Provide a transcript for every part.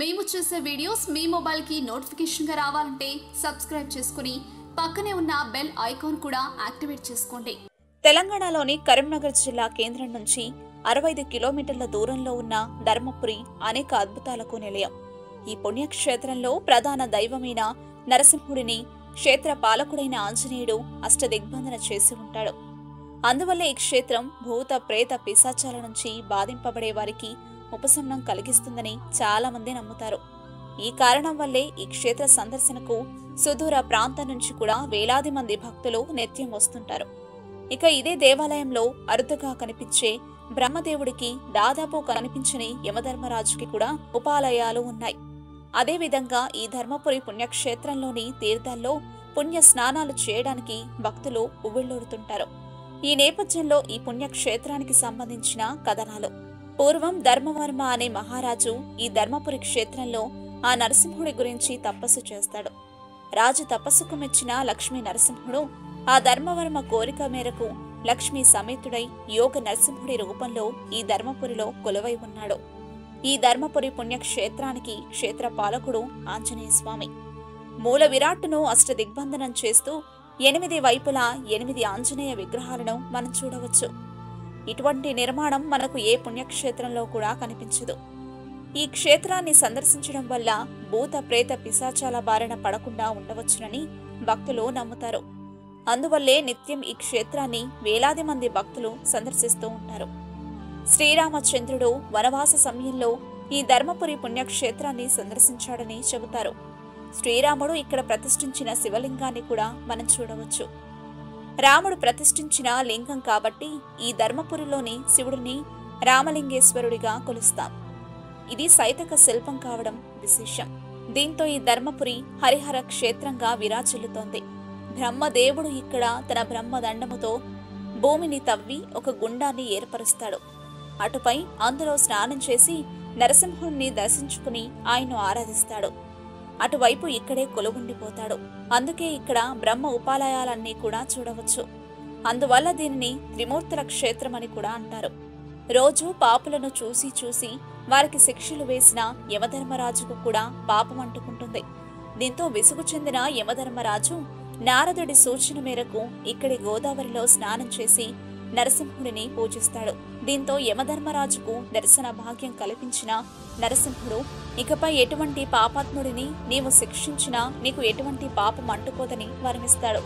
మేము చేసే వీడియోస్ మీ మొబైల్కి నోటిఫికేషన్గా రావాలంటే సబ్స్క్రైబ్ చేసుకుని పక్కనే ఉన్న బెల్ ఐకాన్ కూడా యాక్టివేట్ చేసుకోండి. తెలంగాణలోని కరీంనగర్ జిల్లా కేంద్రం నుంచి అరవై ఐదు కిలోమీటర్ల దూరంలో ఉన్న ధర్మపురి అనేక అద్భుతాలకు నిలయం. ఈ పుణ్యక్షేత్రంలో ప్రధాన దైవమైన నరసింహుడిని క్షేత్ర పాలకుడైన ఆంజనేయుడు అష్టదిగ్బంధన చేసి ఉంటాడు. అందువల్ల ఈ క్షేత్రం భూత ప్రేత పిశాచాల నుంచి బాధింపబడే వారికి ఉపశమనం కలిగిస్తుందని చాలా మంది నమ్ముతారు. ఈ కారణం వల్లే ఈ క్షేత్ర సందర్శనకు సుదూర ప్రాంతం నుంచి కూడా వేలాది మంది భక్తులు నిత్యం వస్తుంటారు. ఇక ఇదే దేవాలయంలో అరుదుగా కనిపించే బ్రహ్మదేవుడికి దాదాపు కనిపించని యమధర్మరాజుకి కూడా ఉపాలయాలు ఉన్నాయి. అదేవిధంగా ఈ ధర్మపురి పుణ్యక్షేత్రంలోని తీర్థాల్లో పుణ్య స్నానాలు చేయడానికి భక్తులు ఉవ్విళ్ళూరుతుంటారు. ఈ నేపథ్యంలో ఈ పుణ్యక్షేత్రానికి సంబంధించిన కథనాలు. పూర్వం ధర్మవర్మ అనే మహారాజు ఈ ధర్మపురి క్షేత్రంలో ఆ నరసింహుడి గురించి తపస్సు చేస్తాడు. రాజు తపస్సుకు మెచ్చిన లక్ష్మీ నరసింహుడు ఆ ధర్మవర్మ కోరిక మేరకు లక్ష్మీ సమేతుడై యోగ నరసింహుడి రూపంలో ఈ ధర్మపురిలో కొలువై ఉన్నాడు. ఈ ధర్మపురి పుణ్యక్షేత్రానికి క్షేత్ర పాలకుడు ఆంజనేయ స్వామి. మూల విరాట్టును అష్టదిగ్బంధనం చేస్తూ ఎనిమిది వైపులా ఎనిమిది ఆంజనేయ విగ్రహాలను మనం చూడవచ్చు. ఇటువంటి నిర్మాణం మనకు ఏ పుణ్యక్షేత్రంలో కూడా కనిపించదు. ఈ క్షేత్రాన్ని సందర్శించడం వల్ల భూత ప్రేత పిశాచాల బారిన పడకుండా ఉండవచ్చునని భక్తులు నమ్ముతారు. అందువల్లే నిత్యం ఈ క్షేత్రాన్ని వేలాది మంది భక్తులు సందర్శిస్తూ ఉంటారు. శ్రీరామచంద్రుడు వనవాస సమయంలో ఈ ధర్మపురి పుణ్యక్షేత్రాన్ని సందర్శించాడని చెబుతారు. శ్రీరాముడు ఇక్కడ ప్రతిష్ఠించిన శివలింగాన్ని కూడా మనం చూడవచ్చు. రాముడు ప్రతిష్ఠించిన లింగం కాబట్టి ఈ ధర్మపురిలోని శివుడిని రామలింగేశ్వరుడిగా కొలుస్తాం. ఇది సైతక శిల్పం కావడం విశేషం. దీంతో ఈ ధర్మపురి హరిహర క్షేత్రంగా విరాచిల్లుతోంది బ్రహ్మదేవుడు ఇక్కడ తన బ్రహ్మదండముతో భూమిని తవ్వి ఒక గుండాన్ని ఏర్పరుస్తాడు. అటుపై అందులో స్నానం చేసి నరసింహుణ్ణి దర్శించుకుని ఆయన్ను ఆరాధిస్తాడు. అటువైపు ఇక్కడే కొలువుండిపోతాడు. అందుకే ఇక్కడ బ్రహ్మ ఉపాలయాలన్నీ కూడా చూడవచ్చు. అందువల్ల దీనిని త్రిమూర్తుల క్షేత్రమని కూడా అంటారు. రోజు పాపులను చూసి చూసి వారికి శిక్షలు వేసిన యమధర్మరాజుకు కూడా పాపం అంటుకుంటుంది. దీంతో విసుగు చెందిన యమధర్మరాజు నారదుడి సూచన మేరకు ఇక్కడి గోదావరిలో స్నానం చేసి నరసింహుడిని పూజిస్తాడు. దీంతో యమధర్మరాజుకు దర్శన భాగ్యం కల్పించిన నరసింహుడు ఇకపై ఎటువంటి పాపాత్ముడిని నీవు శిక్షించినా నీకు ఎటువంటి పాపం అంటుకోదని వరమిస్తాడు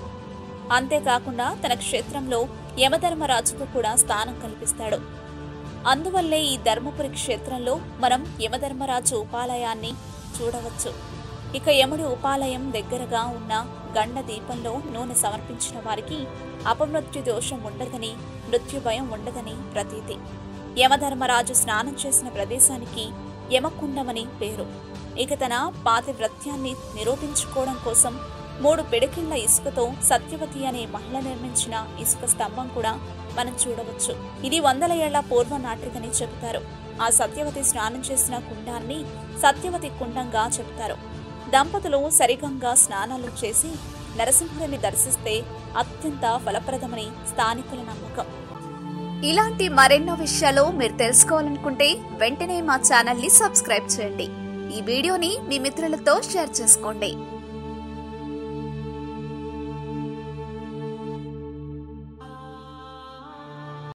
అంతేకాకుండా తన క్షేత్రంలో యమధర్మరాజుకు కూడా స్థానం కల్పిస్తాడు. అందువల్లే ఈ ధర్మపురి క్షేత్రంలో మనం యమధర్మరాజు ఉపాలయాన్ని చూడవచ్చు. ఇక యముడి ఉపాలయం దగ్గరగా ఉన్న గండ దీపంలో నూనె సమర్పించిన వారికి అపమృత్యు దోషం ఉండదని మృత్యు భయం ఉండదని ప్రతీతి. యమధర్మరాజు స్నానం చేసిన ప్రదేశానికి యమకుండమని పేరు. ఇక తన పాతివ్రత్యాన్ని నిరూపించుకోవడం కోసం మూడు పిడకిళ్ళ ఇసుకతో సత్యవతి అనే మహిళ నిర్మించిన ఇసుక స్తంభం కూడా మనం చూడవచ్చు. ఇది వందల ఏళ్ళ పూర్వ నాటికని చెబుతారు. ఆ సత్యవతి స్నానం చేసిన కుండాన్ని సత్యవతి కుండంగా చెబుతారు. దంపతులు సరిగంగా స్నానాలు చేసి నరసింహుడిని దర్శిస్తే అత్యంత ఫలప్రదమని స్థానికుల నమ్మకం. ఇలాంటి మరెన్నో విషయాలు మీరు తెలుసుకోవాలనుకుంటే వెంటనే మా ఛానల్ని సబ్స్క్రైబ్ చేయండి. ఈ వీడియోని మీ మిత్రులతో షేర్ చేసుకోండి.